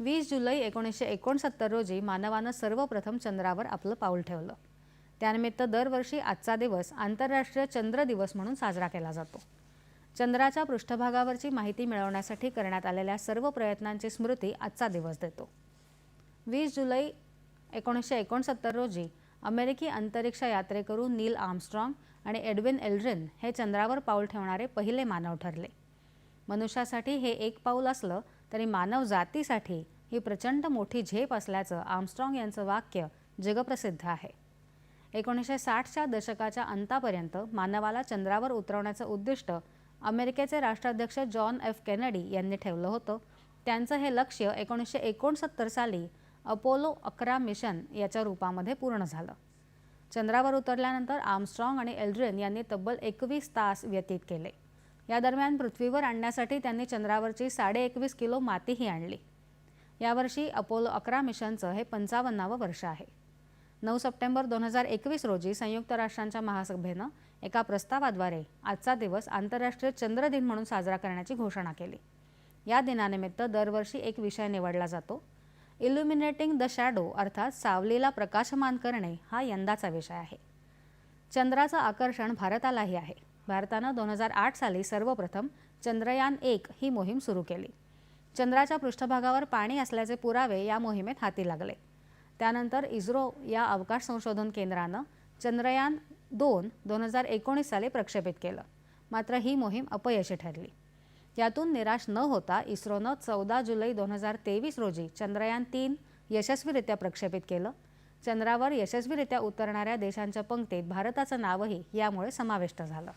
वीस जुलै एकोणीसशे एकोणसत्तर रोजी मानवानं सर्वप्रथम चंद्रावर आपलं पाऊल ठेवलं. त्यानिमित्त दरवर्षी आजचा दिवस आंतरराष्ट्रीय चंद्र दिवस म्हणून साजरा केला जातो. चंद्राच्या पृष्ठभागावरची माहिती मिळवण्यासाठी करण्यात आलेल्या सर्व प्रयत्नांची स्मृती आजचा दिवस देतो. वीस जुलै एकोणीसशे एकोणसत्तर रोजी अमेरिकी अंतरिक्ष यात्रेकरू नील आर्मस्ट्रॉंग आणि एडविन एल्ड्रिन हे चंद्रावर पाऊल ठेवणारे पहिले मानव ठरले. मनुष्यासाठी हे एक पाऊल असलं तरी मानव जातीसाठी ही प्रचंड मोठी झेप असल्याचं आर्मस्ट्रॉंग यांचं वाक्य जगप्रसिद्ध आहे. एकोणीसशे साठच्या दशकाच्या अंतापर्यंत मानवाला चंद्रावर उतरवण्याचं उद्दिष्ट अमेरिकेचे राष्ट्राध्यक्ष जॉन एफ केनेडी यांनी ठेवलं होतं. त्यांचं हे लक्ष्य एकोणीसशे एकोणसत्तर साली अपोलो अकरा मिशन याच्या रूपामध्ये पूर्ण झालं. चंद्रावर उतरल्यानंतर आर्मस्ट्रॉंग आणि एल्ड्रिन यांनी तब्बल एकवीस तास व्यतीत केले. या दरम्यान पृथ्वीवर आणण्यासाठी त्यांनी चंद्रावरची साडे एकवीस किलो मातीही आणली. यावर्षी अपोलो अकरा मिशनचं हे पंचावन्नावं वर्ष आहे. नऊ सप्टेंबर दोन हजार एकवीस रोजी संयुक्त राष्ट्रांच्या महासभेनं एका प्रस्तावाद्वारे आजचा दिवस आंतरराष्ट्रीय चंद्र दिन म्हणून साजरा करण्याची घोषणा केली. या दिनानिमित्त दरवर्षी एक विषय निवडला जातो. इल्युमिनेटिंग द शॅडो अर्थात सावलीला प्रकाशमान करणे हा यंदाचा विषय आहे. चंद्राचं आकर्षण भारतालाही आहे. भारतानं दोन हजार आठ साली सर्वप्रथम चंद्रयान एक ही मोहीम सुरू केली. चंद्राच्या पृष्ठभागावर पाणी असल्याचे पुरावे या मोहिमेत हाती लागले. त्यानंतर इस्रो या अवकाश संशोधन केंद्रानं चंद्रयान दोन दोन हजार एकोणीस साली प्रक्षेपित केलं. मात्र ही मोहीम अपयशी ठरली. यातून निराश न होता इस्रोनं चौदा जुलै दोन हजार तेवीस रोजी चंद्रयान तीन यशस्वीरित्या प्रक्षेपित केलं चंद्रावर यशस्वीरित्या उतरणाऱ्या देशांच्या पंक्तीत भारताचं नावही यामुळे समाविष्ट झालं.